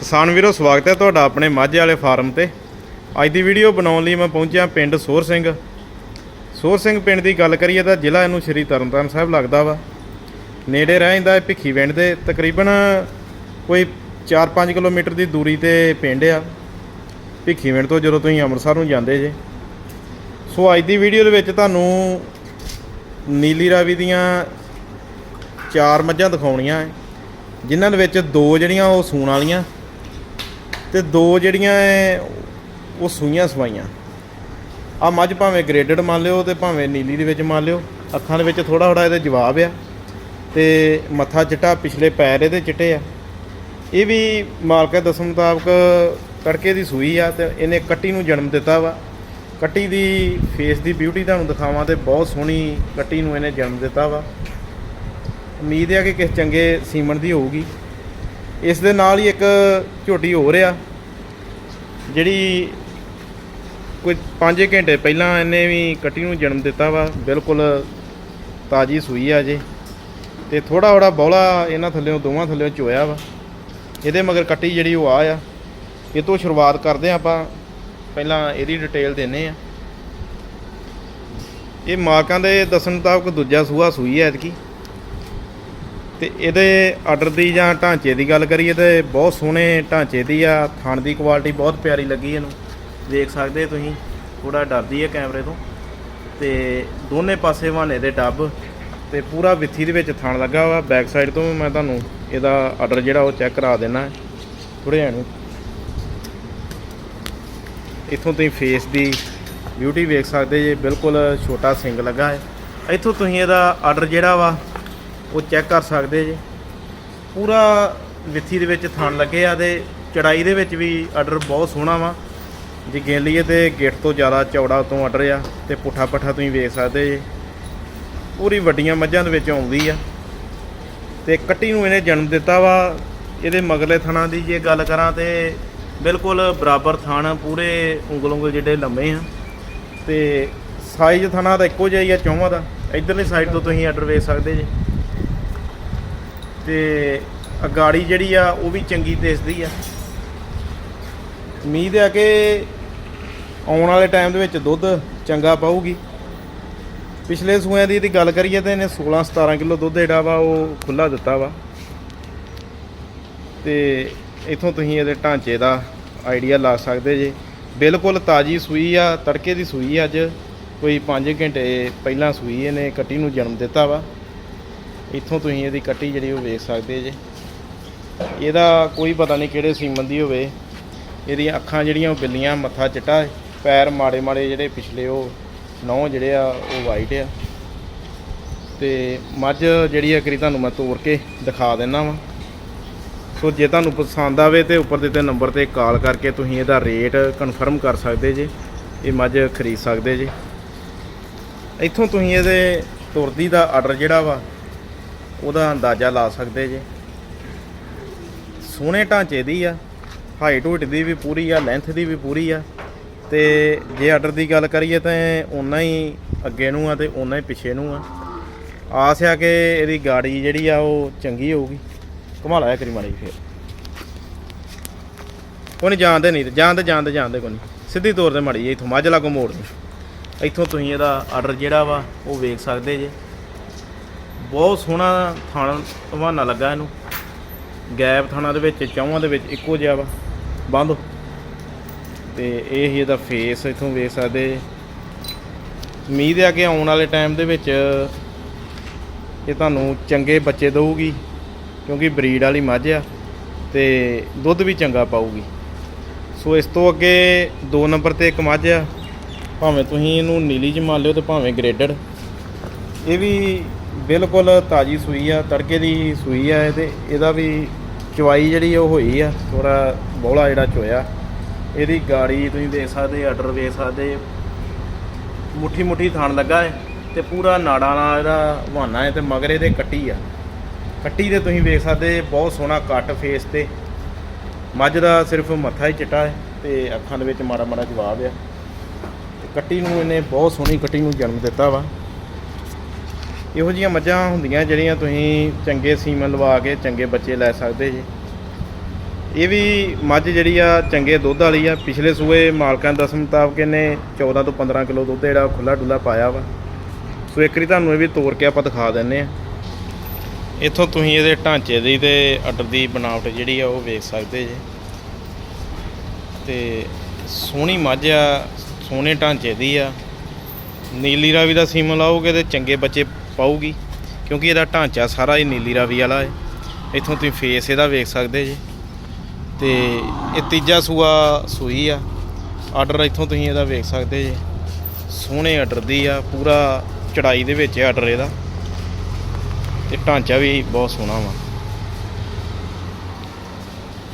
ਕਿਸਾਨ ਵੀਰੋ, ਸਵਾਗਤ ਹੈ ਤੁਹਾਡਾ ਆਪਣੇ ਮਾਝੇ ਵਾਲੇ ਫਾਰਮ ਤੇ। ਅੱਜ ਦੀ ਵੀਡੀਓ ਬਣਾਉਣ ਲਈ ਮੈਂ ਪਹੁੰਚਿਆ ਪਿੰਡ ਸੋਰ ਸਿੰਘ। ਸੋਰ ਸਿੰਘ ਪਿੰਡ ਦੀ ਗੱਲ ਕਰੀਏ ਤਾਂ ਜ਼ਿਲ੍ਹਾ ਇਹਨੂੰ ਸ਼੍ਰੀ ਤਰਨਤਾਰਨ ਸਾਹਿਬ ਲੱਗਦਾ ਵਾ। ਨੇੜੇ ਰਹਿੰਦਾ ਹੈ ਭਿੱਖੀ ਪਿੰਡ ਦੇ, ਤਕਰੀਬਨ ਕੋਈ 4-5 ਕਿਲੋਮੀਟਰ ਦੀ ਦੂਰੀ ਤੇ ਪਿੰਡ ਆ। ਭਿੱਖੀ ਪਿੰਡ ਤੋਂ ਜਦੋਂ ਤੁਸੀਂ ਅੰਮ੍ਰਿਤਸਰ ਨੂੰ ਜਾਂਦੇ ਜੇ। ਸੋ ਅੱਜ ਦੀ ਵੀਡੀਓ ਦੇ ਵਿੱਚ ਤੁਹਾਨੂੰ ਨੀਲੀ ਰਾਵੀ ਦੀਆਂ ਚਾਰ ਮੱਝਾਂ ਦਿਖਾਉਣੀਆਂ। ਜਿਨ੍ਹਾਂ ਦੇ ਵਿੱਚ ਦੋ ਜਿਹੜੀਆਂ ਉਹ ਸੂਣ ਵਾਲੀਆਂ। ਤੇ ਦੋ ਜਿਹੜੀਆਂ ਹੈ ਉਹ ਸੂਈਆਂ ਸਵਾਈਆਂ। ਆ ਮੱਝ ਭਾਵੇਂ ਗ੍ਰੇਡਡ ਮੰਨ ਲਿਓ ਤੇ ਭਾਵੇਂ ਨੀਲੀ ਦੇ ਵਿੱਚ ਮੰਨ ਲਿਓ, ਅੱਖਾਂ ਦੇ ਵਿੱਚ ਥੋੜਾ ਥੋੜਾ ਇਹਦੇ ਜਵਾਬ ਆ। ਤੇ ਮੱਥਾ ਚਿੱਟਾ ਪਿਛਲੇ ਪੈਰ ਇਹਦੇ ਚਿੱਟੇ ਆ। ਇਹ ਵੀ ਮਾਲਕਾ ਦੱਸਣ ਮੁਤਾਬਕ ਤੜਕੇ ਦੀ ਸੂਈ ਆ ਤੇ ਇਹਨੇ ਕੱਟੀ ਨੂੰ ਜਨਮ ਦਿੱਤਾ ਵਾ। ਕੱਟੀ ਦੀ ਫੇਸ ਦੀ ਬਿਊਟੀ ਤੁਹਾਨੂੰ ਦਿਖਾਵਾਂ ਤੇ ਬਹੁਤ ਸੋਹਣੀ ਕੱਟੀ ਨੂੰ ਇਹਨੇ ਜਨਮ ਦਿੱਤਾ ਵਾ। ਉਮੀਦ ਹੈ ਕਿ ਕਿਸ ਚੰਗੇ ਸੀਮਨ ਦੀ ਹੋਊਗੀ। ਇਸ ਦੇ ਨਾਲ ਹੀ ਇੱਕ ਝੋਟੀ ਹੋ ਰਿਹਾ ਜਿਹੜੀ ਕੋਈ 5 ਘੰਟੇ ਪਹਿਲਾਂ ਇਹਨੇ ਵੀ ਕੱਟੀ ਨੂੰ ਜਨਮ ਦਿੱਤਾ ਵਾ, ਬਿਲਕੁਲ ਤਾਜੀ ਸੂਈ ਆ ਜੇ ਤੇ ਥੋੜਾ ਥੋੜਾ ਬੌਲਾ ਇਹਨਾਂ ਥੱਲੇੋਂ ਦੋਵਾਂ ਥੱਲੇੋਂ ਚੋਇਆ ਵਾ। ਇਹਦੇ ਮਗਰ ਕੱਟੀ ਜਿਹੜੀ ਉਹ ਆ ਆ। ਇਹ ਤੋਂ ਸ਼ੁਰੂਆਤ ਕਰਦੇ ਹਾਂ ਆਪਾਂ, ਪਹਿਲਾਂ ਇਹਦੀ ਡਿਟੇਲ ਦਿੰਨੇ ਆ ਇਹ ਮਾਰਕਾਂ ਦੇ ਦੱਸਣ ਮੁਤਾਬਕ ਦੂਜਾ ਸੂਆ ਸੂਈ ਹੈ ਐਤਕੀ। ਤੇ ਇਹਦੇ ਆਰਡਰ ਦੀ ਜਾਂ ਢਾਂਚੇ ਦੀ ਗੱਲ ਕਰੀਏ ਤੇ ਬਹੁਤ ਸੋਹਣੇ ਢਾਂਚੇ ਦੀ ਆ, ਥਣ ਦੀ ਕੁਆਲਿਟੀ ਬਹੁਤ ਪਿਆਰੀ ਲੱਗੀ ਇਹਨੂੰ। ਦੇਖ ਸਕਦੇ ਤੁਸੀਂ ਥੋੜਾ ਡਰਦੀ ਹੈ ਕੈਮਰੇ ਤੋਂ। ਤੇ ਦੋਨੇ ਪਾਸੇ ਵਾਨੇ ਦੇ ਡੱਬ ਤੇ ਪੂਰਾ ਵਿੱਥੀ ਦੇ ਵਿੱਚ ਥਣ ਲੱਗਾ ਵਾ ਬੈਕ ਸਾਈਡ ਤੋਂ ਮੈਂ ਤੁਹਾਨੂੰ ਇਹਦਾ ਆਰਡਰ ਜਿਹੜਾ ਉਹ ਚੈੱਕ ਕਰਾ ਦੇਣਾ ਥੋੜੇ ਨੂੰ। ਇੱਥੋਂ ਤੁਸੀਂ ਫੇਸ ਦੀ ਬਿਊਟੀ ਵੇਖ ਸਕਦੇ ਜੇ, ਬਿਲਕੁਲ ਛੋਟਾ ਸਿੰਗ ਲੱਗਾ ਹੈ। ਇੱਥੋਂ ਤੁਸੀਂ ਇਹਦਾ ਆਰਡਰ ਜਿਹੜਾ ਵਾ ਉਹ ਚੈੱਕ ਕਰ ਸਕਦੇ ਜੇ। ਪੂਰਾ ਵਿੱਥੀ ਦੇ ਵਿੱਚ ਥਣ ਲੱਗੇ ਆ ਤੇ ਚੜਾਈ ਦੇ ਵਿੱਚ ਵੀ ਆਰਡਰ ਬਹੁਤ ਸੋਹਣਾ ਵਾ। ਜੇ ਗਿਣ ਲਈਏ ਤੇ ਗਿੱਟ ਤੋਂ ਜ਼ਿਆਦਾ ਚੌੜਾ ਤੋਂ ਆਰਡਰ ਆ ਤੇ ਪੁੱਠਾ ਪੱਠਾ ਤੁਸੀਂ ਵੇਖ ਸਕਦੇ ਜੇ। ਪੂਰੀ ਵੱਡੀਆਂ ਮੱਝਾਂ ਦੇ ਵਿੱਚ ਆਉਂਦੀ ਆ। ਤੇ ਕੱਟੀ ਨੂੰ ਇਹਨੇ ਜਨਮ ਦਿੱਤਾ ਵਾ ਇਹਦੇ ਮਗਲੇ ਥਣਾ ਦੀ ਜੇ ਗੱਲ ਕਰਾਂ ਤੇ ਬਿਲਕੁਲ ਬਰਾਬਰ ਥਣ ਪੂਰੇ ਉਂਗਲ ਉਂਗਲ ਜਿਹੜੇ ਲੰਮੇ ਆ। ਤੇ ਸਾਈਜ਼ ਥਣਾ ਦਾ ਇੱਕੋ ਜਿਹਾ ਹੀ ਆ ਚੌਵਾਂ ਦਾ। ਇਧਰਲੀ ਸਾਈਡ ਤੋਂ ਤੁਸੀਂ ਆਰਡਰ ਵੇਖ ਸਕਦੇ ਜੇ। ਤੇ ਅਗਾੜੀ ਜਿਹੜੀ ਆ, ਉਹ ਵੀ ਚੰਗੀ ਦਿਸਦੀ ਆ। ਉਮੀਦ ਹੈ ਕਿ ਆਉਣ ਵਾਲੇ ਟਾਈਮ ਦੇ ਵਿੱਚ ਦੁੱਧ ਚੰਗਾ ਪਾਊਗੀ। ਪਿਛਲੇ ਸੂਆਂ ਦੀ ਦੀ ਗੱਲ ਕਰੀਏ ਤਾਂ ਇਹਨੇ 16 17 ਕਿਲੋ ਦੁੱਧ ਜਿਹੜਾ ਵਾ, ਉਹ ਖੁੱਲਾ ਦਿੱਤਾ ਵਾ। ਤੇ ਇਥੋਂ ਤੁਸੀਂ ਇਹਦੇ ਢਾਂਚੇ ਦਾ ਆਈਡੀਆ ਲਾ ਸਕਦੇ ਜੇ। ਬਿਲਕੁਲ ਤਾਜੀ ਸੂਈ ਆ, ਤੜਕੇ ਦੀ ਸੂਈ ਆ ਅੱਜ। ਕੋਈ 5 ਘੰਟੇ ਪਹਿਲਾਂ ਸੂਈ ਇਹਨੇ ਕੱਟੀ ਨੂੰ ਜਨਮ ਦਿੱਤਾ ਵਾ। ਇੱਥੋਂ ਤੁਸੀਂ ਇਹਦੀ ਕੱਟੀ ਜਿਹੜੀ ਉਹ ਵੇਖ ਸਕਦੇ ਜੇ। ਇਹਦਾ ਕੋਈ ਪਤਾ ਨਹੀਂ ਕਿਹੜੇ ਸੀਮਨ ਦੀ ਹੋਵੇ। ਇਹਦੀਆਂ ਅੱਖਾਂ ਜਿਹੜੀਆਂ ਉਹ ਬਿੱਲੀਆਂ, ਮੱਥਾ ਚਿੱਟਾ ਪੈਰ ਮਾੜੇ ਮਾੜੇ ਜਿਹੜੇ ਪਿਛਲੇ ਉਹ ਨੌ ਜਿਹੜੇ ਆ, ਉਹ ਵਾਈਟ ਆ। ਤੇ ਮੱਝ ਜਿਹੜੀ ਆ ਕਰੀ ਤੁਹਾਨੂੰ ਮੈਂ ਤੋੜ ਕੇ ਦਿਖਾ ਦਿੰਦਾ ਵਾਂ। ਸੋ ਜੇ ਤੁਹਾਨੂੰ ਪਸੰਦ ਆਵੇ ਤੇ ਉੱਪਰ ਦਿੱਤੇ ਨੰਬਰ ਤੇ ਕਾਲ ਕਰਕੇ ਤੁਸੀਂ ਇਹਦਾ ਰੇਟ ਕਨਫਰਮ ਕਰ ਸਕਦੇ ਜੇ। ਇਹ ਮੱਝ ਖਰੀਦ ਸਕਦੇ ਜੇ। ਇੱਥੋਂ ਤੁਸੀਂ ਇਹਦੇ ਤੁਰਦੀ ਦਾ ਆਰਡਰ ਜਿਹੜਾ ਵਾ ਉਹਦਾ ਅੰਦਾਜ਼ਾ ਲਾ ਸਕਦੇ ਜੇ। ਸੋਹਣੇ ਢਾਂਚੇ ਦੀ ਆ ਹਾਈਟ ਹੂਟ ਦੀ ਵੀ ਪੂਰੀ ਆ ਲੈਂਥ ਦੀ ਵੀ ਪੂਰੀ ਆ। ਤੇ ਜੇ ਆਰਡਰ ਦੀ ਗੱਲ ਕਰੀਏ ਤਾਂ ਉਨਾ ਹੀ ਅੱਗੇ ਨੂੰ ਆ ਤੇ ਉਨਾ ਹੀ ਪਿੱਛੇ ਨੂੰ ਆ। ਆਸ ਆ ਕਿ ਇਹਦੀ ਗਾੜੀ ਜਿਹੜੀ ਆ ਉਹ ਚੰਗੀ ਹੋਊਗੀ। ਘੁਮਾ ਲਾਇਆ ਕਰੀ ਮਾੜੀ ਫੇਰ। ਕੋਈ ਨਹੀਂ ਜਾਣਦੇ ਨਹੀਂ ਜਾਣਦੇ ਜਾਣਦੇ ਜਾਣਦੇ ਕੋਈ ਨਹੀਂ ਸਿੱਧੀ ਤੌਰ ਤੇ ਮਾੜੀ ਇੱਥੋਂ ਮੱਝ ਲਾਗੋਂ ਮੋੜ ਦੇ ਇੱਥੋਂ ਤੁਸੀਂ ਇਹਦਾ ਆਰਡਰ ਜਿਹੜਾ ਵਾ ਉਹ ਵੇਖ ਸਕਦੇ ਜੇ। ਬਹੁਤ ਸੋਹਣਾ ਥਾਣਾ ਹਵਾਨਾ ਲੱਗਾ ਇਹਨੂੰ। ਗੈਪ ਥਾਣਾ ਦੇ ਵਿੱਚ, ਚੌਹਾਂ ਦੇ ਵਿੱਚ ਇੱਕੋ ਜਿਹਾ ਵਾ। ਬੰਦ। ਤੇ ਇਹ ਹੀ ਇਹਦਾ ਫੇਸ ਇਥੋਂ ਵੇਖ ਸਕਦੇ। ਉਮੀਦ ਹੈ ਕਿ ਆਉਣ ਵਾਲੇ ਟਾਈਮ ਦੇ ਵਿੱਚ ਇਹ ਤੁਹਾਨੂੰ ਚੰਗੇ ਬੱਚੇ ਦੇਊਗੀ, ਕਿਉਂਕਿ ਬਰੀਡ ਵਾਲੀ ਮੱਝ ਆ ਤੇ ਦੁੱਧ ਵੀ ਚੰਗਾ ਪਾਊਗੀ। ਸੋ ਇਸ ਤੋਂ ਅੱਗੇ 2 ਨੰਬਰ ਤੇ ਇੱਕ ਮੱਝ ਆ। ਭਾਵੇਂ ਤੁਸੀਂ ਇਹਨੂੰ ਨੀਲੀ ਚ ਮੰਨ ਲਿਓ ਤੇ ਭਾਵੇਂ ਗ੍ਰੇਡਡ ਇਹ ਵੀ ਬਿਲਕੁਲ ਤਾਜੀ ਸੂਈ ਆ, ਤੜਕੇ ਦੀ ਸੂਈ ਆ ਇਹ ਤੇ, ਇਹਦਾ ਵੀ ਚਵਾਈ ਜਿਹੜੀ ਉਹ ਹੋਈ ਆ ਥੋੜਾ ਬੋਲਾ ਜਿਹੜਾ ਚੋਇਆ। ਇਹਦੀ ਗਾੜੀ ਤੁਸੀਂ ਦੇਖ ਸਕਦੇ, ਆਰਡਰ ਵੇਖ ਸਕਦੇ ਮੁੱਠੀ ਮੁੱਠੀ ਥਾਣ ਲੱਗਾ ਹੈ ਤੇ ਪੂਰਾ ਨਾੜਾਂ ਨਾਲ ਇਹਦਾ ਹਵਾਨਾ ਹੈ ਤੇ ਮਗਰ ਇਹਦੇ ਕੱਟੀ ਆ। ਕੱਟੀ 'ਤੇ ਤੁਸੀਂ ਵੇਖ ਸਕਦੇ, ਬਹੁਤ ਸੋਹਣਾ ਕੱਟ ਫੇਸ ਤੇ। ਮੱਝ ਦਾ ਸਿਰਫ ਮੱਥਾ ਹੀ ਚਿੱਟਾ ਹੈ ਤੇ ਅੱਖਾਂ ਦੇ ਵਿੱਚ ਮਾੜਾ ਮਾੜਾ ਜਵਾਬ ਆ। ਤੇ ਕੱਟੀ ਨੂੰ ਇਹਨੇ ਬਹੁਤ ਸੋਹਣੀ ਕੱਟੀ ਨੂੰ ਜਨਮ ਦਿੱਤਾ ਵਾ। ਇਹੋ ਜੀਆਂ ਮੱਝਾਂ ਹੁੰਦੀਆਂ ਜਿਹੜੀਆਂ ਤੁਸੀਂ ਚੰਗੇ ਸੀਮਨ ਲਵਾ ਕੇ ਚੰਗੇ ਬੱਚੇ ਲੈ ਸਕਦੇ ਜੀ। ਇਹ ਵੀ ਮੱਝ ਜਿਹੜੀ ਆ ਚੰਗੇ ਦੁੱਧ ਵਾਲੀ ਆ। ਪਿਛਲੇ ਸੂਏ ਮਾਲਕਾਂ ਦੇ ਦਸਮ ਮੁਤਾਬਕ ਇਹਨੇ 14 ਤੋਂ 15 ਕਿਲੋ ਦੁੱਧ ਜਿਹੜਾ ਖੁੱਲਾ ਡੁੱਲਾ ਪਾਇਆ ਵਾ। ਸੋ ਇੱਕ ਵਾਰੀ ਤੁਹਾਨੂੰ ਇਹ ਵੀ ਤੋੜ ਕੇ ਆਪਾਂ ਦਿਖਾ ਦਿੰਨੇ ਆ ਇੱਥੋਂ ਤੁਸੀਂ ਇਹਦੇ ਢਾਂਚੇ ਦੀ ਤੇ ਅਡਰ ਦੀ ਬਣਾਵਟ ਜਿਹੜੀ ਆ ਉਹ ਵੇਖ ਸਕਦੇ ਜੇ। ਤੇ ਸੋਹਣੀ ਮੱਝ ਆ, ਸੋਹਣੇ ਢਾਂਚੇ ਦੀ ਆ। ਨੀਲੀ ਰਾਵੀ ਦਾ ਸੀਮਨ ਲਾਓਗੇ ਤੇ ਚੰਗੇ ਬੱਚੇ ਪਾਊਗੀ, ਕਿਉਂਕਿ ਇਹਦਾ ਢਾਂਚਾ ਸਾਰਾ ਹੀ ਨੀਲੀ ਰਾਵੀ ਵਾਲਾ ਹੈ। ਇੱਥੋਂ ਤੁਸੀਂ ਫੇਸ ਇਹਦਾ ਵੇਖ ਸਕਦੇ ਜੀ। ਤੇ ਇਹ ਤੀਜਾ ਸੂਆ ਸੂਈ ਆ। ਆਰਡਰ ਇੱਥੋਂ ਤੁਸੀਂ ਇਹਦਾ ਵੇਖ ਸਕਦੇ ਜੀ। ਸੋਹਣੇ ਆਰਡਰ ਦੀ ਆ, ਪੂਰਾ ਚੜਾਈ ਦੇ ਵਿੱਚ ਆਰਡਰ ਇਹਦਾ। ਤੇ ਢਾਂਚਾ ਵੀ ਬਹੁਤ ਸੋਹਣਾ ਵਾ।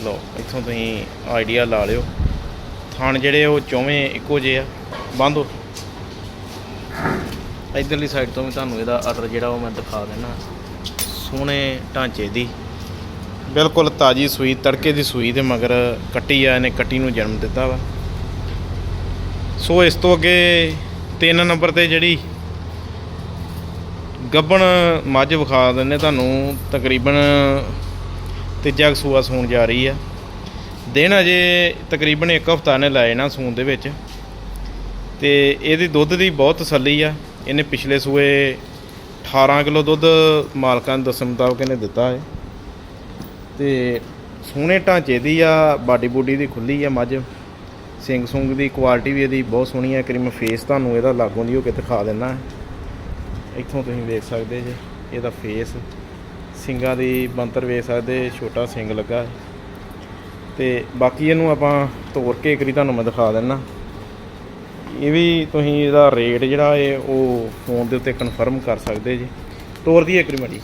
ਲਓ, ਇੱਥੋਂ ਤੁਸੀਂ ਆਈਡੀਆ ਲਾ ਲਿਓ। ਥਣ ਜਿਹੜੇ ਉਹ ਚੌਵੇਂ ਇੱਕੋ ਜਿਹੇ ਆ। ਬੰਦੋ ਇਧਰਲੀ ਸਾਈਡ ਤੋਂ ਵੀ ਤੁਹਾਨੂੰ ਇਹਦਾ ਆਰਡਰ ਜਿਹੜਾ ਉਹ ਮੈਂ ਦਿਖਾ ਦੇਣਾ ਸੋਹਣੇ ਢਾਂਚੇ ਦੀ। ਬਿਲਕੁਲ ਤਾਜੀ ਸੂਈ, ਤੜਕੇ ਦੀ ਸੂਈ ਦੇ ਮਗਰ ਕੱਟੀ ਆ, ਇਹਨੇ ਕੱਟੀ ਨੂੰ ਜਨਮ ਦਿੱਤਾ ਵਾ। ਸੋ ਇਸ ਤੋਂ ਅੱਗੇ ਤਿੰਨ ਨੰਬਰ ਤੇ ਜਿਹੜੀ ਗੱਬਣ ਮੱਝ ਵਿਖਾ ਦਿੰਨੇ ਤੁਹਾਨੂੰ। ਤਕਰੀਬਨ ਤੀਜਾ ਕੁ ਸੂਆ ਸੂਣ ਜਾ ਰਹੀ ਆ। ਦਿਨ ਅਜੇ ਤਕਰੀਬਨ ਇੱਕ ਹਫਤਾ ਨੇ ਲਾਏ ਨਾ ਸੂਣ ਦੇ ਵਿੱਚ। ਤੇ ਇਹਦੀ ਦੁੱਧ ਦੀ ਬਹੁਤ ਤਸੱਲੀ ਆ। ਇਹਨੇ ਪਿਛਲੇ ਸੂਏ 18 ਕਿਲੋ ਦੁੱਧ ਮਾਲਕਾਂ ਨੂੰ ਦੱਸਣ ਮੁਤਾਬਕ ਇਹਨੇ ਦਿੱਤਾ ਹੈ। ਤੇ ਸੋਹਣੇ ਢਾਂਚੇ ਦੀ ਆ, ਬਾਡੀ ਬੂਡੀ ਦੀ ਖੁੱਲੀ ਆ ਮੱਝ। ਸਿੰਘ ਸੁੰਗ ਦੀ ਕੁਆਲਿਟੀ ਵੀ ਇਹਦੀ ਬਹੁਤ ਸੋਹਣੀ ਹੈ ਕਰੀਮ ਫੇਸ ਤੁਹਾਨੂੰ ਇਹਦਾ ਲਾਗੋਂ ਦੀ ਹੋ ਕੇ ਦਿਖਾ ਦਿੰਦਾ। ਇੱਥੋਂ ਤੁਸੀਂ ਵੇਖ ਸਕਦੇ ਜੇ, ਇਹਦਾ ਫੇਸ ਸਿੰਗਾਂ ਦੀ ਬੰਤਰ ਵੇਖ ਸਕਦੇ, ਛੋਟਾ ਸਿੰਗ ਲੱਗਾ। ਹੈ ਤੇ ਬਾਕੀ ਇਹਨੂੰ ਆਪਾਂ ਤੋੜ ਕੇ ਇੱਕ ਵਾਰੀ ਤੁਹਾਨੂੰ ਮੈਂ ਦਿਖਾ ਦਿੰਦਾ। ਇਹ ਵੀ ਤੁਸੀਂ ਇਹਦਾ ਰੇਟ ਜਿਹੜਾ ਹੈ ਉਹ ਫੋਨ ਦੇ ਉੱਤੇ ਕਨਫਰਮ ਕਰ ਸਕਦੇ ਜੀ। ਤੋਰ ਦੀ ਇੱਕ ਵਾਰੀ ਮੜੀ।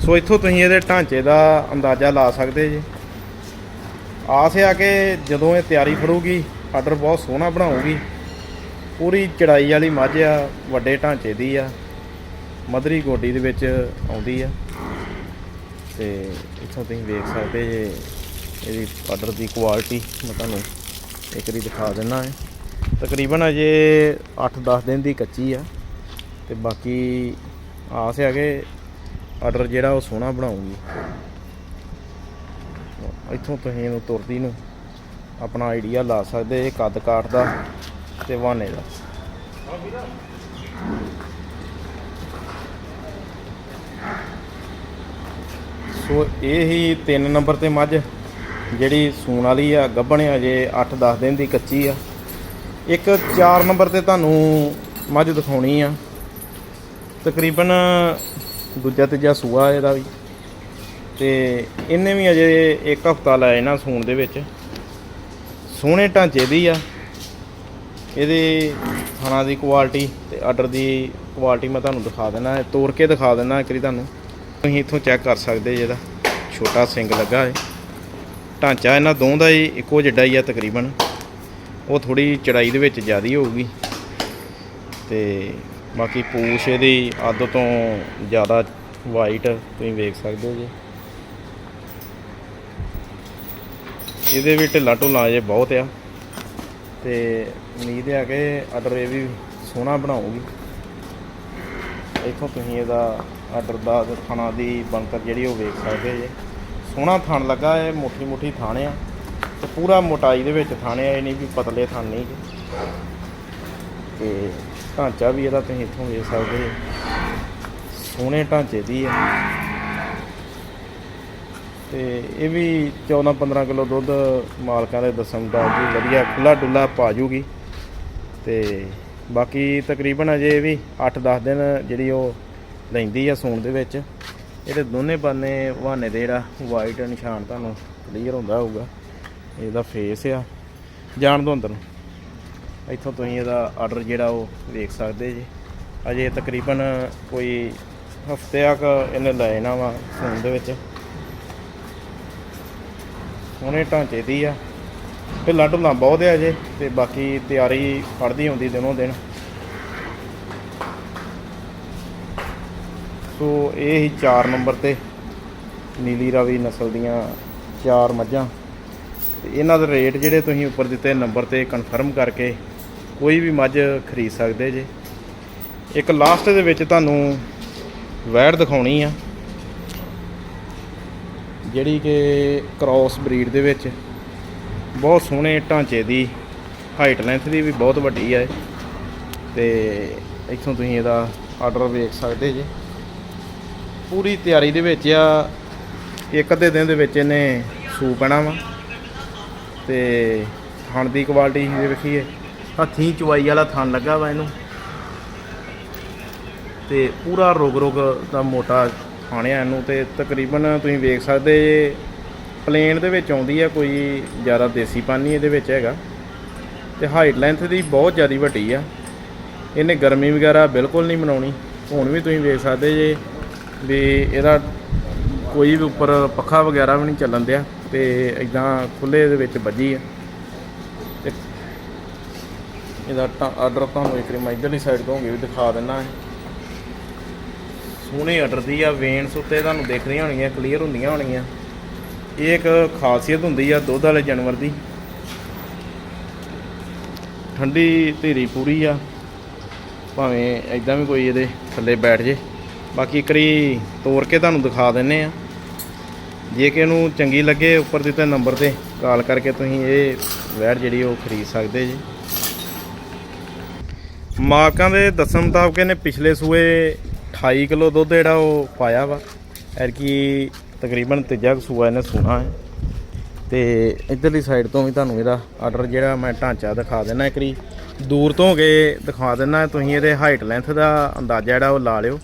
ਸੋ ਇੱਥੋਂ ਤੁਸੀਂ ਇਹਦੇ ਢਾਂਚੇ ਦਾ ਅੰਦਾਜ਼ਾ ਲਾ ਸਕਦੇ ਜੀ। ਆਸ ਆ ਕਿ ਜਦੋਂ ਇਹ ਤਿਆਰੀ ਫੜੂਗੀ ਆਰਡਰ ਬਹੁਤ ਸੋਹਣਾ ਬਣਾਊਗੀ। ਪੂਰੀ ਚੜਾਈ ਵਾਲੀ ਮੱਝ ਆ, ਵੱਡੇ ਢਾਂਚੇ ਦੀ ਆ। ਮਧਰੀ ਗੋਡੀ ਦੇ ਵਿੱਚ ਆਉਂਦੀ ਆ। ਤੇ ਇੱਥੋਂ ਤੁਸੀਂ ਵੇਖ ਸਕਦੇ ਜੇ ਇਹਦੀ ਆਰਡਰ ਦੀ ਕੁਆਲਿਟੀ ਮੈਂ ਤੁਹਾਨੂੰ ਇੱਕ ਵਾਰੀ ਦਿਖਾ ਦਿੰਦਾ ਹੈ। ਤਕਰੀਬਨ ਅਜੇ 8-10 ਦਿਨ ਦੀ ਕੱਚੀ ਆ ਤੇ ਬਾਕੀ ਆਸ ਹੈ ਕਿ ਆਰਡਰ ਜਿਹੜਾ ਉਹ ਸੋਹਣਾ ਬਣਾਉਂਗੀ। ਇੱਥੋਂ ਤੁਸੀਂ ਇਹਨੂੰ ਤੁਰਦੀ ਨੂੰ ਆਪਣਾ ਆਈਡੀਆ ਲਾ ਸਕਦੇ ਇਹ ਕੱਦ ਕਾਠ ਦਾ ਤੇ ਵਾਨੇ ਦਾ। ਸੋ ਇਹ ਹੀ 3 ਨੰਬਰ ਤੇ ਮੱਝ, ਜਿਹੜੀ ਸੂਣ ਵਾਲੀ ਆ, ਗੱਭਣ ਅਜੇ ਜੇ 8-10 ਦਿਨ ਦੀ ਕੱਚੀ ਆ। ਇੱਕ 4 ਨੰਬਰ ਤੇ ਤੁਹਾਨੂੰ ਮੱਝ ਦਿਖਾਉਣੀ ਆ। ਤਕਰੀਬਨ ਦੂਜਾ ਤੀਜਾ ਸੂਆ ਇਹਦਾ ਵੀ। ਤੇ ਇਹਨੇ ਵੀ ਅਜੇ ਇੱਕ ਹਫਤਾ ਲਾਇਆ ਨਾ ਸੂਣ ਦੇ ਵਿੱਚ। ਸੋਹਣੇ ਢਾਂਚੇ ਦੀ ਆ। ਇਹਦੇ ਖਾਣਾ ਦੀ ਕੁਆਲਿਟੀ ਤੇ ਆਰਡਰ ਦੀ ਕੁਆਲਿਟੀ ਮੈਂ ਤੁਹਾਨੂੰ ਦਿਖਾ ਦੇਣਾ ਹੈ ਤੋੜ ਕੇ ਦਿਖਾ ਦੇਣਾ ਇੱਕ ਵਾਰੀ ਤੁਹਾਨੂੰ। ਤੁਸੀਂ ਇੱਥੋਂ ਚੈੱਕ ਕਰ ਸਕਦੇ ਜੇ ਇਹਦਾ ਛੋਟਾ ਸਿੰਗ ਲੱਗਾ ਹੈ ਢਾਂਚਾ ਇਹਨਾਂ ਦੋਵਾਂ ਦਾ ਹੀ, ਇੱਕੋ ਜਿੱਡਾ ਹੀ ਆ ਤਕਰੀਬਨ। ਉਹ ਥੋੜੀ ਚੜਾਈ ਦੇ ਵਿੱਚ ਜ਼ਿਆਦੀ ਹੋਊਗੀ ਤੇ ਬਾਕੀ ਪੂਛ ਇਹਦੀ ਅੱਧ ਤੋਂ ਜ਼ਿਆਦਾ ਵਾਈਟ ਤੁਸੀਂ ਵੇਖ ਸਕਦੇ ਹੋ ਜੀ। ਇਹਦੇ ਵੀ ਢਿੱਲਾ ਢੁੱਲਾ ਜੇ ਬਹੁਤ ਆ ਤੇ ਉਮੀਦ ਹੈ ਕਿ ਆਰਡਰ ਇਹ ਵੀ ਸੋਹਣਾ ਬਣਾਉਗੀ ਇੱਥੋਂ ਤੁਸੀਂ ਇਹਦਾ ਆਰਡਰ ਦਾ ਥਾਣਾ ਦੀ ਬਣਤਰ ਜਿਹੜੀ ਉਹ ਵੇਖ ਸਕਦੇ ਜੇ। ਸੋਹਣਾ ਥਾਣ ਲੱਗਾ ਹੈ ਮੋਟੀ ਮੋਟੀ ਥਾਣ ਆ। ਤੇ ਪੂਰਾ ਮੋਟਾਈ ਦੇ ਵਿੱਚ ਥਾਣੇ ਆ ਇਹ ਨਹੀਂ ਵੀ ਪਤਲੇ ਥਣ ਨਹੀਂ ਗੇ। ਤੇ ਢਾਂਚਾ ਵੀ ਇਹਦਾ ਤੁਸੀਂ ਇੱਥੋਂ ਵੇਖ ਸਕਦੇ ਜੇ ਸੋਹਣੇ ਢਾਂਚੇ ਦੀ ਹੈ ਤੇ ਇਹ ਵੀ 14 15 ਕਿਲੋ ਦੁੱਧ ਮਾਲਕਾਂ ਦੇ ਦੱਸਣ ਦਾ ਜੀ ਵਧੀਆ ਖੁੱਲਾ ਡੁੱਲਾ ਪਾ ਜੂਗੀ। ਤੇ ਬਾਕੀ ਤਕਰੀਬਨ ਅਜੇ ਇਹ ਵੀ 8-10 ਦਿਨ ਜਿਹੜੀ ਉਹ ਲੈਂਦੀ ਆ ਸੂਣ ਦੇ ਵਿੱਚ। ਇਹਦੇ ਦੋਨੇ ਬੰਨੇ ਬਹਾਨੇ ਦੇ ਜਿਹੜਾ ਵਾਈਟ ਨਿਸ਼ਾਨ ਤੁਹਾਨੂੰ ਕਲੀਅਰ ਹੁੰਦਾ ਹੋਊਗਾ। ਇਹਦਾ ਫੇਸ ਆ। ਜਾਣ ਦੋ ਅੰਦਰ ਨੂੰ। ਇੱਥੋਂ ਤੁਸੀਂ ਇਹਦਾ ਆਰਡਰ ਜਿਹੜਾ ਉਹ ਵੇਖ ਸਕਦੇ ਜੀ। ਅਜੇ ਤਕਰੀਬਨ ਕੋਈ ਹਫ਼ਤੇ ਤੱਕ ਇਹਨੇ ਲੈ ਜਾਣਾ ਵਾ ਫੋਨ ਦੇ ਵਿੱਚ। ਹੁਣੇ ਢਾਂਚੇ ਦੀ ਆ। ਢਿੱਲਾ ਢੁੱਲਾ ਬਹੁਤ ਆ ਅਜੇ ਤੇ ਬਾਕੀ ਤਿਆਰੀ ਫੜਦੀ ਹੁੰਦੀ ਦਿਨੋਂ ਦਿਨ। ਸੋ ਇਹ ਹੀ 4 ਨੰਬਰ ਤੇ ਨੀਲੀ ਰਾਵੀ ਨਸਲ ਦੀਆਂ ਚਾਰ ਮੱਝਾਂ। ਤੇ ਇਹਨਾਂ ਦੇ ਰੇਟ ਜਿਹੜੇ ਤੁਸੀਂ ਉੱਪਰ ਦਿੱਤੇ ਨੰਬਰ ਤੇ ਕਨਫਰਮ ਕਰਕੇ ਕੋਈ ਵੀ ਮੱਝ ਖਰੀਦ ਸਕਦੇ ਜੇ। ਇੱਕ ਲਾਸਟ ਦੇ ਵਿੱਚ ਤੁਹਾਨੂੰ ਵੈੜ ਦਿਖਾਉਣੀ ਆ। ਜਿਹੜੀ ਕਿ ਕ੍ਰਾਸ ਬਰੀਡ ਦੇ ਵਿੱਚ ਬਹੁਤ ਸੋਹਣੇ ਢਾਂਚੇ ਦੀ ਹਾਈਟ ਲੈਂਥ ਦੀ ਵੀ ਬਹੁਤ ਵੱਡੀ ਆ ਤੇ ਇੱਥੋਂ ਤੁਸੀਂ ਇਹਦਾ ਆਰਡਰ ਵੇਖ ਸਕਦੇ ਜੇ। ਪੂਰੀ ਤਿਆਰੀ ਦੇ ਵਿੱਚ ਆ। ਇੱਕ ਅੱਧੇ ਦਿਨ ਦੇ ਵਿੱਚ ਇਹਨੇ ਸੂ ਪੈਣਾ ਵਾ। ਤੇ ਥਣ ਦੀ ਕੁਆਲਿਟੀ ਜੇ ਵੇਖੀਏ। ਹੱਥੀਂ ਚੁਆਈ ਵਾਲਾ ਥਣ ਲੱਗਾ ਵਾ ਇਹਨੂੰ। ਤੇ ਪੂਰਾ ਰੁਗ ਰੁਗ ਦਾ ਮੋਟਾ ਥਾਣਿਆ ਇਹਨੂੰ ਤੇ ਤਕਰੀਬਨ ਤੁਸੀਂ ਵੇਖ ਸਕਦੇ ਜੇ ਪਲੇਨ ਦੇ ਵਿੱਚ ਆਉਂਦੀ ਹੈ ਕੋਈ ਜ਼ਿਆਦਾ ਦੇਸੀ ਪਾਣੀ ਇਹਦੇ ਵਿੱਚ ਹੈਗਾ। ਤੇ ਹਾਈਟ ਲੈਂਥ ਦੀ ਬਹੁਤ ਜ਼ਿਆਦਾ ਵੱਡੀ ਆ। ਇਹਨੇ ਗਰਮੀ ਵਗੈਰਾ ਬਿਲਕੁਲ ਨਹੀਂ ਮਨਾਉਣੀ। ਹੁਣ ਵੀ ਤੁਸੀਂ ਵੇਖ ਸਕਦੇ ਜੇ ਵੀ ਇਹਦਾ ਕੋਈ ਵੀ ਉੱਪਰ ਪੱਖਾ ਵਗੈਰਾ ਵੀ ਨਹੀਂ ਚੱਲਣ ਦਿਆ। ਤੇ ਇਦਾਂ ਖੁੱਲੇ ਦੇ ਵਿੱਚ ਵੱਜੀ ਆ। ਤੇ ਇਹਦਾ ਆਰਡਰ ਤੁਹਾਨੂੰ ਇੱਕ ਵਾਰੀ ਮੈਂ ਇੱਧਰਲੀ ਸਾਈਡ ਤੋਂ ਵੀ ਦਿਖਾ ਦਿੰਨਾ ਹੈ। ਸੋਹਣੇ ਆਰਡਰ ਦੀ ਆ ਵੇਨਸ ਉੱਤੇ ਤੁਹਾਨੂੰ ਦਿਖਦੀਆਂ ਹੋਣਗੀਆਂ ਕਲੀਅਰ ਹੁੰਦੀਆਂ ਹੋਣਗੀਆਂ। ਇਹ ਇੱਕ ਖਾਸੀਅਤ ਹੁੰਦੀ ਆ ਦੁੱਧ ਵਾਲੇ ਜਾਨਵਰ ਦੀ। ਠੰਡੀ ਧੀਰੀ ਪੂਰੀ ਆ। ਭਾਵੇਂ ਐਦਾਂ ਵੀ ਕੋਈ ਇਹਦੇ ਥੱਲੇ ਬੈਠ ਜੇ। ਬਾਕੀ ਕਰੀ ਤੋੜ ਕੇ ਤੁਹਾਨੂੰ ਦਿਖਾ ਦਿੰਨੇ ਆ ਜੇ ਕਿ ਇਹਨੂੰ ਚੰਗੀ ਲੱਗੇ ਉੱਪਰ ਦਿੱਤੇ ਨੰਬਰ ਤੇ, ਕਾਲ ਕਰਕੇ ਤੁਸੀਂ ਇਹ ਵੈਟ ਜਿਹੜੀ ਉਹ ਖਰੀਦ ਸਕਦੇ ਜੀ। ਮਾਲਕਾਂ ਦੇ ਦੱਸਣ ਮੁਤਾਬਕ ਇਹਨੇ ਪਿਛਲੇ ਸੂਏ 28 ਕਿਲੋ ਦੁੱਧ ਜਿਹੜਾ ਉਹ ਪਾਇਆ ਵਾ। ਐਰਕੀ ਤਕਰੀਬਨ ਤੀਜਾ ਕੁ ਸੂਆ ਇਹਨੇ ਸੂਣਾ ਹੈ। ਤੇ ਇਧਰਲੀ ਸਾਈਡ ਤੋਂ ਵੀ ਤੁਹਾਨੂੰ ਇਹਦਾ ਆਰਡਰ ਜਿਹੜਾ ਮੈਂ ਢਾਂਚਾ ਦਿਖਾ ਦੇਣਾ ਇੱਕ ਦੂਰ ਤੋਂ ਹੋ ਕੇ ਦਿਖਾ ਦੇਣਾ ਤੁਸੀਂ ਇਹਦੇ ਹਾਈਟ ਲੈਂਥ ਦਾ ਅੰਦਾਜ਼ਾ ਜਿਹੜਾ ਉਹ ਲਾ ਲਿਓ।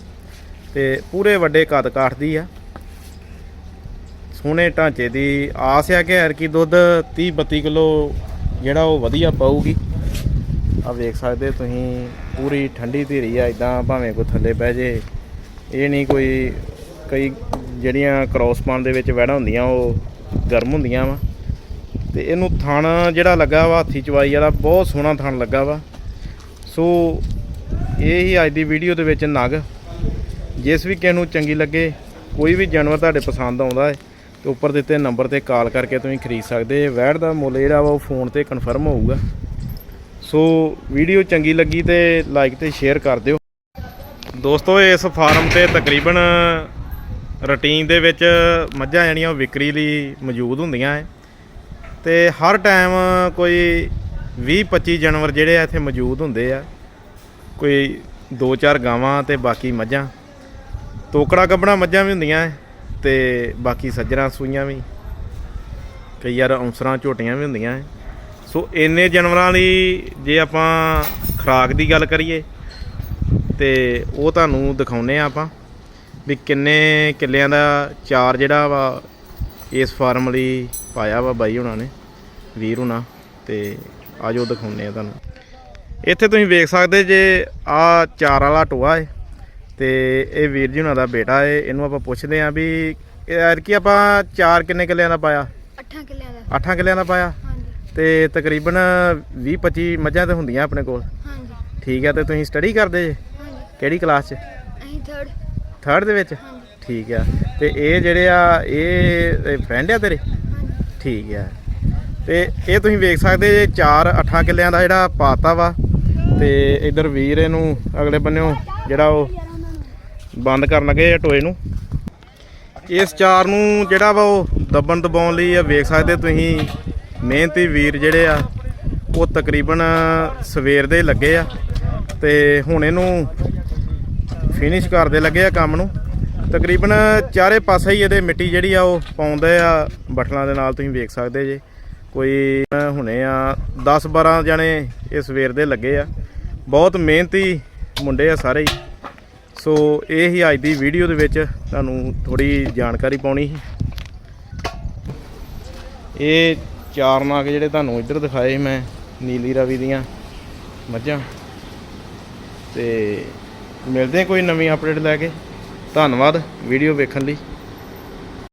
ਤੇ ਪੂਰੇ ਵੱਡੇ ਕੱਦ ਕਾਠ ਦੀ ਆ। ਸੋਹਣੇ ਢਾਂਚੇ ਦੀ ਆਸ ਆ ਕਿ ਐਰਕੀ ਦੁੱਧ 30 32 ਕਿਲੋ ਜਿਹੜਾ ਉਹ ਵਧੀਆ ਪਾਊਗੀ। ਆ ਵੇਖ ਸਕਦੇ ਤੁਸੀਂ, ਪੂਰੀ ਠੰਡੀ ਧੀਰੀ ਆ ਇਦਾਂ ਭਾਵੇਂ ਕੋਈ ਥੱਲੇ ਬਹਿ ਜੇ। ਇਹ ਨਹੀਂ ਕੋਈ, ਕਈ ਜਿਹੜੀਆਂ ਕ੍ਰੋਸ ਪਾਣ ਦੇ ਵਿੱਚ ਵੈੜਾ ਹੁੰਦੀਆਂ, ਉਹ ਗਰਮ ਹੁੰਦੀਆਂ ਵਾ। ਤੇ ਇਹਨੂੰ ਥਣ ਜਿਹੜਾ ਲੱਗਾ ਵਾ, ਹੱਥੀ ਚਵਾਈ ਵਾਲਾ, ਬਹੁਤ ਸੋਹਣਾ ਥਣ ਲੱਗਾ ਵਾ। ਸੋ ਇਹ ਹੀ ਅੱਜ ਦੀ ਵੀਡੀਓ ਦੇ ਵਿੱਚ ਨਗ। ਜਿਸ ਵੀ ਕਿਸੇ ਨੂੰ ਚੰਗੀ ਲੱਗੇ, ਕੋਈ ਵੀ ਜਾਨਵਰ ਤੁਹਾਡੇ ਪਸੰਦ ਆਉਂਦਾ ਹੈ ਤੇ ਉੱਪਰ ਦਿੱਤੇ ਨੰਬਰ ਤੇ ਕਾਲ ਕਰਕੇ ਤੁਸੀਂ ਖਰੀਦ ਸਕਦੇ ਵੈਟ ਦਾ ਮੁੱਲ ਜਿਹੜਾ ਵਾ ਉਹ ਫੋਨ ਤੇ ਕਨਫਰਮ ਹੋਊਗਾ। ਸੋ ਵੀਡੀਓ ਚੰਗੀ ਲੱਗੀ ਤੇ ਲਾਈਕ ਤੇ ਸ਼ੇਅਰ ਕਰ ਦਿਓ। ਦੋਸਤੋ, ਇਸ ਫਾਰਮ ਤੇ ਤਕਰੀਬਨ ਰੂਟੀਨ ਦੇ ਵਿੱਚ ਮੱਝਾਂ ਜਿਹੜੀਆਂ ਉਹ ਵਿਕਰੀ ਲਈ ਮੌਜੂਦ ਹੁੰਦੀਆਂ ਹੈ ਤੇ ਹਰ ਟਾਈਮ ਕੋਈ 20 25 ਜਾਨਵਰ ਜਿਹੜੇ ਆ ਇੱਥੇ ਮੌਜੂਦ ਹੁੰਦੇ ਆ। ਕੋਈ 2-4 ਗਾਵਾਂ ਤੇ ਬਾਕੀ ਮੱਝਾਂ। ਤੋਕੜਾ ਕੱਢਣਾ ਮੱਝਾਂ ਵੀ ਹੁੰਦੀਆਂ ਹੈ ਤੇ ਬਾਕੀ ਸੱਜਰਾਂ ਸੂਈਆਂ ਵੀ। ਕਈ ਵਾਰ ਔਂਸਰਾਂ ਝੋਟੀਆਂ ਵੀ ਹੁੰਦੀਆਂ ਸੋ ਇੰਨੇ ਜਾਨਵਰਾਂ ਲਈ ਜੇ ਆਪਾਂ ਖੁਰਾਕ ਦੀ ਗੱਲ ਕਰੀਏ, ਤੇ ਉਹ ਤੁਹਾਨੂੰ ਦਿਖਾਉਨੇ ਆ ਆਪਾਂ ਵੀ ਕਿੰਨੇ ਕਿੱਲਿਆਂ ਦਾ ਚਾਰ ਜਿਹੜਾ ਵਾ ਇਸ ਫਾਰਮ ਲਈ ਪਾਇਆ ਵਾ ਬਾਈ ਹੁਣਾਂ ਨੇ, ਵੀਰ ਹੁਣਾਂ, ਤੇ ਆਜੋ ਦਿਖਾਉਨੇ ਆ ਤੁਹਾਨੂੰ। ਇੱਥੇ ਤੁਸੀਂ ਵੇਖ ਸਕਦੇ ਜੇ ਆ ਚਾਰ ਵਾਲਾ ਟੋਆ ਹੈ ਤੇ ਇਹ ਵੀਰ ਜੀ ਹੁਣਾਂ ਦਾ ਬੇਟਾ ਹੈ ਇਹਨੂੰ ਆਪਾਂ ਪੁੱਛਦੇ ਆ ਵੀ ਯਾਰ ਕੀ ਆਪਾਂ ਚਾਰ ਕਿੰਨੇ ਕਿੱਲਿਆਂ ਦਾ ਪਾਇਆ? ਅੱਠਾਂ ਕਿੱਲਿਆਂ ਦਾ। 8 ਕਿੱਲਿਆਂ ਦਾ ਪਾਇਆ? ਹਾਂਜੀ। ਤੇ ਤਕਰੀਬਨ 20 25 ਮੱਝਾਂ ਤੇ ਹੁੰਦੀਆਂ ਆਪਣੇ ਕੋਲ। ਹਾਂਜੀ। ਠੀਕ ਹੈ ਤੇ ਤੁਸੀਂ ਸਟੱਡੀ ਕਰਦੇ ਜੇ? ਹਾਂਜੀ। ਕਿਹੜੀ ਕਲਾਸ 'ਚ? ਅਸੀਂ ਥਰਡ ਥਰਡ ਦੇ ਵਿੱਚ? ਹਾਂਜੀ। ਠੀਕ ਆ ਤੇ ਇਹ ਜਿਹੜੇ ਆ ਇਹ ਫਰੈਂਡ ਆ ਤੇਰੇ? ਹਾਂਜੀ। ਠੀਕ ਆ ਤੇ ਇਹ ਤੁਸੀਂ ਵੇਖ ਸਕਦੇ ਜੇ 4 8 ਕਿੱਲਿਆਂ ਦਾ ਜਿਹੜਾ ਪਾਤਾ ਵਾ ਤੇ ਇਧਰ ਵੀਰ ਇਹਨੂੰ ਅਗਲੇ ਬੰਨਿਓ ਜਿਹੜਾ ਉਹ ਬੰਦ ਕਰਨ ਲੱਗੇ ਆ ਟੋਏ ਨੂੰ। ਇਸ ਚਾਰ ਨੂੰ ਜਿਹੜਾ ਵਾ ਉਹ ਦੱਬਣ ਦਬਾਉਣ ਲਈ ਆ, ਵੇਖ ਸਕਦੇ ਤੁਸੀਂ, ਮਿਹਨਤੀ ਵੀਰ ਜਿਹੜੇ ਆ, ਉਹ ਤਕਰੀਬਨ ਸਵੇਰ ਦੇ ਲੱਗੇ ਆ ਤੇ ਹੁਣ ਇਹਨੂੰ ਫਿਨਿਸ਼ ਕਰਦੇ ਲੱਗੇ ਆ ਕੰਮ ਨੂੰ। ਤਕਰੀਬਨ ਚਾਰੇ ਪਾਸੇ ਹੀ ਇਹਦੇ ਮਿੱਟੀ ਜਿਹੜੀ ਆ, ਉਹ ਪਾਉਂਦੇ ਆ, ਬਟਲਾਂ ਦੇ ਨਾਲ ਤੁਸੀਂ ਵੇਖ ਸਕਦੇ ਜੇ। ਕੋਈ ਹੁਣੇ ਆ 10 12 ਜਣੇ ਇਹ ਸਵੇਰ ਦੇ ਲੱਗੇ ਆ। ਬਹੁਤ ਮਿਹਨਤੀ ਮੁੰਡੇ ਆ ਸਾਰੇ ਹੀ। ਸੋ ਇਹ ਹੀ ਅੱਜ ਦੀ ਵੀਡੀਓ ਦੇ ਵਿੱਚ ਤੁਹਾਨੂੰ ਥੋੜੀ ਜਾਣਕਾਰੀ ਪਾਉਣੀ ਸੀ। ਇਹ ਚਾਰ ਨਾਗ ਜਿਹੜੇ ਤੁਹਾਨੂੰ ਇੱਧਰ ਦਿਖਾਏ ਸੀ ਮੈਂ, ਨੀਲੀ ਰਵੀ ਦੀਆਂ ਮੱਝਾਂ। ਤੇ ਮਿਲਦੇ ਕੋਈ ਨਵੀਂ ਅਪਡੇਟ ਲੈ ਕੇ। ਧੰਨਵਾਦ ਵੀਡੀਓ ਵੇਖਣ ਲਈ।